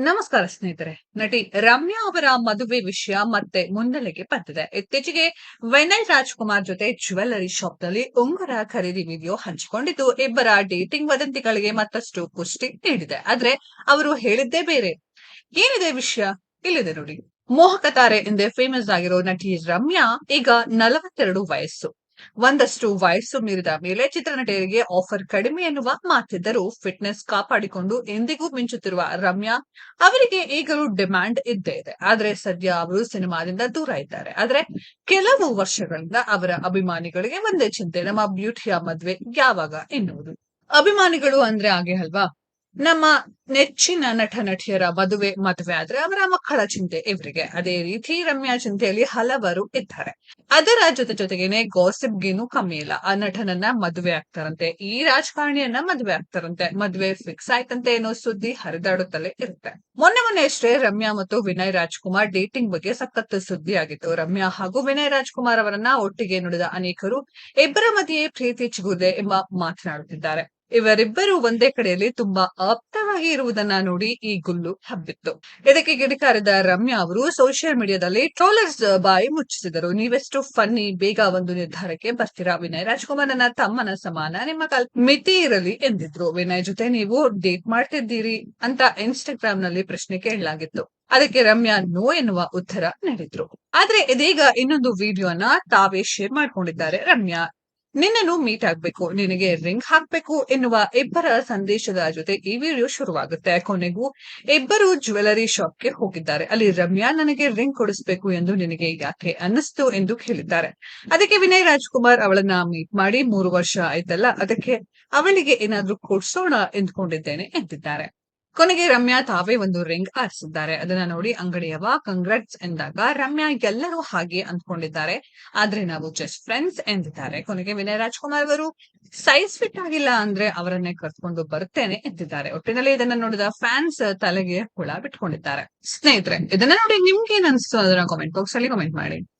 ನಮಸ್ಕಾರ ಸ್ನೇಹಿತರೆ. ನಟಿ ರಮ್ಯಾ ಅವರ ಮದುವೆ ವಿಷಯ ಮತ್ತೆ ಮುನ್ನೆಲೆಗೆ ಬಂದಿದೆ. ಇತ್ತೀಚೆಗೆ ವೆನೈ ರಾಜ್ಕುಮಾರ್ ಜೊತೆ ಜ್ಯುವೆಲ್ಲರಿ ಶಾಪ್ನಲ್ಲಿ ಉಂಗುರ ಖರೀದಿ ವಿಡಿಯೋ ಹಂಚಿಕೊಂಡಿದ್ದು, ಇಬ್ಬರ ಡೇಟಿಂಗ್ ವದಂತಿಗಳಿಗೆ ಮತ್ತಷ್ಟು ಪುಷ್ಟಿ ನೀಡಿದೆ. ಆದ್ರೆ ಅವರು ಹೇಳಿದ್ದೇ ಬೇರೆ. ಏನಿದೆ ವಿಷಯ? ಇಲ್ಲಿದೆ ನೋಡಿ. ಮೋಹಕ ತಾರೆ ಎಂದೇ ಫೇಮಸ್ ಆಗಿರೋ ನಟಿ ರಮ್ಯಾ ಈಗ ನಲವತ್ತೆರಡು ವಯಸ್ಸು. ಒಂದಷ್ಟು ವಯಸ್ಸು ಮೀರಿದ ಮೇಲೆ ಚಿತ್ರನಟಿಯರಿಗೆ ಆಫರ್ ಕಡಿಮೆ ಎನ್ನುವ ಮಾತಿದ್ದರೂ ಫಿಟ್ನೆಸ್ ಕಾಪಾಡಿಕೊಂಡು ಎಂದಿಗೂ ಮಿಂಚುತ್ತಿರುವ ರಮ್ಯಾ, ಅವರಿಗೆ ಈಗಲೂ ಡಿಮ್ಯಾಂಡ್ ಇದ್ದೇ ಇದೆ. ಆದ್ರೆ ಸದ್ಯ ಅವರು ಸಿನಿಮಾದಿಂದ ದೂರ ಇದ್ದಾರೆ. ಆದ್ರೆ ಕೆಲವು ವರ್ಷಗಳಿಂದ ಅವರ ಅಭಿಮಾನಿಗಳಿಗೆ ಒಂದೇ ಚಿಂತೆ, ನಮ್ಮ ಬ್ಯೂಟಿಯ ಮದ್ವೆ ಯಾವಾಗ ಎನ್ನುವುದು. ಅಭಿಮಾನಿಗಳು ಅಂದ್ರೆ ಹಾಗೆ ಅಲ್ವಾ? ನಮ್ಮ ನೆಚ್ಚಿನ ನಟ ನಟಿಯರ ಮದುವೆ ಮದುವೆ ಆದ್ರೆ ಅವರ ಮಕ್ಕಳ ಚಿಂತೆ ಇವರಿಗೆ. ಅದೇ ರೀತಿ ರಮ್ಯಾ ಚಿಂತೆಯಲ್ಲಿ ಹಲವರು ಇದ್ದಾರೆ. ಅದರ ಜೊತೆ ಜೊತೆಗೇನೆ ಗಾಸಿಪ್ಗೇನು ಕಮ್ಮಿ ಇಲ್ಲ. ಆ ನಟನನ್ನ ಮದುವೆ ಆಗ್ತಾರಂತೆ. ಈ ರಾಜಕಾರಣಿಯನ್ನ ಮದುವೆ ಆಗ್ತಾರಂತೆ. ಮದುವೆ ಫಿಕ್ಸ್ ಆಯ್ತಂತೆ ಏನೋ ಸುದ್ದಿ ಹರಿದಾಡುತ್ತಲೇ ಇರುತ್ತೆ. ಮೊನ್ನೆ ಮೊನ್ನೆ ಅಷ್ಟೇ ರಮ್ಯಾ ಮತ್ತು ವಿನಯ್ ರಾಜ್ಕುಮಾರ್ ಡೇಟಿಂಗ್ ಬಗ್ಗೆ ಸಖತ್ತು ಸುದ್ದಿ ಆಗಿತ್ತು. ರಮ್ಯಾ ಹಾಗೂ ವಿನಯ್ ರಾಜ್ಕುಮಾರ್ ಅವರನ್ನ ಒಟ್ಟಿಗೆ ನುಡಿದ ಅನೇಕರು ಇಬ್ಬರ ಮಧ್ಯೆ ಪ್ರೀತಿ ಚಿಗುದೆ ಎಂಬ ಮಾತನಾಡುತ್ತಿದ್ದಾರೆ. ಇವರಿಬ್ಬರು ಒಂದೇ ಕಡೆಯಲ್ಲಿ ತುಂಬಾ ಆಪ್ತವಾಗಿ ಇರುವುದನ್ನ ನೋಡಿ ಈ ಗುಲ್ಲು ಹಬ್ಬಿತ್ತು. ಇದಕ್ಕೆ ಗಿಡಕಾರದ ರಮ್ಯಾ ಅವರು ಸೋಷಿಯಲ್ ಮೀಡಿಯಾದಲ್ಲಿ ಟ್ರೋಲರ್ಸ್ ಬಾಯಿ ಮುಚ್ಚಿಸಿದರು. ನೀವೆಷ್ಟು ಫನ್ನಿ ಬೇಗ ಒಂದು ನಿರ್ಧಾರಕ್ಕೆ ಬರ್ತೀರಾ? ವಿನಯ್ ರಾಜ್ಕುಮಾರ್ ನನ್ನ ತಮ್ಮನ ಸಮಾನ, ನಿಮ್ಮ ಕಲ್, ಮಿತಿ ಇರಲಿ ಎಂದಿದ್ರು. ವಿನಯ್ ಜೊತೆ ನೀವು ಡೇಟ್ ಮಾಡ್ತಿದ್ದೀರಿ ಅಂತ ಇನ್ಸ್ಟಾಗ್ರಾಮ್ನಲ್ಲಿ ಪ್ರಶ್ನೆ ಕೇಳಲಾಗಿತ್ತು. ಅದಕ್ಕೆ ರಮ್ಯಾ ನೋ ಎನ್ನುವ ಉತ್ತರ ನೀಡಿದ್ರು. ಆದ್ರೆ ಇದೀಗ ಇನ್ನೊಂದು ವಿಡಿಯೋನ ತಾವೇ ಶೇರ್ ಮಾಡ್ಕೊಂಡಿದ್ದಾರೆ ರಮ್ಯಾ. ನಿನ್ನನ್ನು ಮೀಟ್ ಆಗ್ಬೇಕು, ನಿನಗೆ ರಿಂಗ್ ಹಾಕ್ಬೇಕು ಎನ್ನುವ ಇಬ್ಬರ ಸಂದೇಶದ ಜೊತೆ ಈ ವಿಡಿಯೋ ಶುರುವಾಗುತ್ತೆ. ಕೊನೆಗೂ ಇಬ್ಬರು ಜ್ಯುವೆಲರಿ ಶಾಪ್ಗೆ ಹೋಗಿದ್ದಾರೆ. ಅಲ್ಲಿ ರಮ್ಯಾ ನನಗೆ ರಿಂಗ್ ಕೊಡಿಸ್ಬೇಕು ಎಂದು ನಿನಗೆ ಯಾಕೆ ಅನ್ನಿಸ್ತು ಎಂದು ಕೇಳಿದ್ದಾರೆ. ಅದಕ್ಕೆ ವಿನಯ್ ರಾಜ್ಕುಮಾರ್ ಅವಳನ್ನ ಮೀಟ್ ಮಾಡಿ ಮೂರು ವರ್ಷ ಆಯ್ತಲ್ಲ, ಅದಕ್ಕೆ ಅವಳಿಗೆ ಏನಾದ್ರೂ ಕೊಡ್ಸೋಣ ಎಂದುಕೊಂಡಿದ್ದೇನೆ ಎಂದಿದ್ದಾರೆ. ಕೊನೆಗೆ ರಮ್ಯಾ ತಾವೇ ಒಂದು ರಿಂಗ್ ಆರಿಸಿದ್ದಾರೆ ಅದನ್ನ ನೋಡಿ ಅಂಗಡಿಯವ ಕಂಗ್ರಾಟ್ಸ್ ಎಂದಾಗ ರಮ್ಯಾ ಎಲ್ಲರೂ ಹಾಗೆ ಅಂದ್ಕೊಂಡಿದ್ದಾರೆ. ಆದ್ರೆ ನಾವು ಜಸ್ಟ್ ಫ್ರೆಂಡ್ಸ್ ಎಂದಿದ್ದಾರೆ. ಕೊನೆಗೆ ವಿನಯ್ ರಾಜ್ಕುಮಾರ್ ಅವರು ಸೈಜ್ ಫಿಟ್ ಆಗಿಲ್ಲ ಅಂದ್ರೆ ಅವರನ್ನೇ ಕರ್ಕೊಂಡು ಬರುತ್ತೇನೆ ಎಂದಿದ್ದಾರೆ. ಒಟ್ಟಿನಲ್ಲಿ ಇದನ್ನ ನೋಡಿದ ಫ್ಯಾನ್ಸ್ ತಲೆಗೆ ಹುಳ ಬಿಟ್ಕೊಂಡಿದ್ದಾರೆ. ಸ್ನೇಹಿತರೆ, ಇದನ್ನ ನೋಡಿ ನಿಮ್ಗೆ ಏನ್ ಅನ್ಸ್ತು? ಅದನ್ನ ಕಾಮೆಂಟ್ ಬಾಕ್ಸ್ ಅಲ್ಲಿ ಕಾಮೆಂಟ್ ಮಾಡಿ.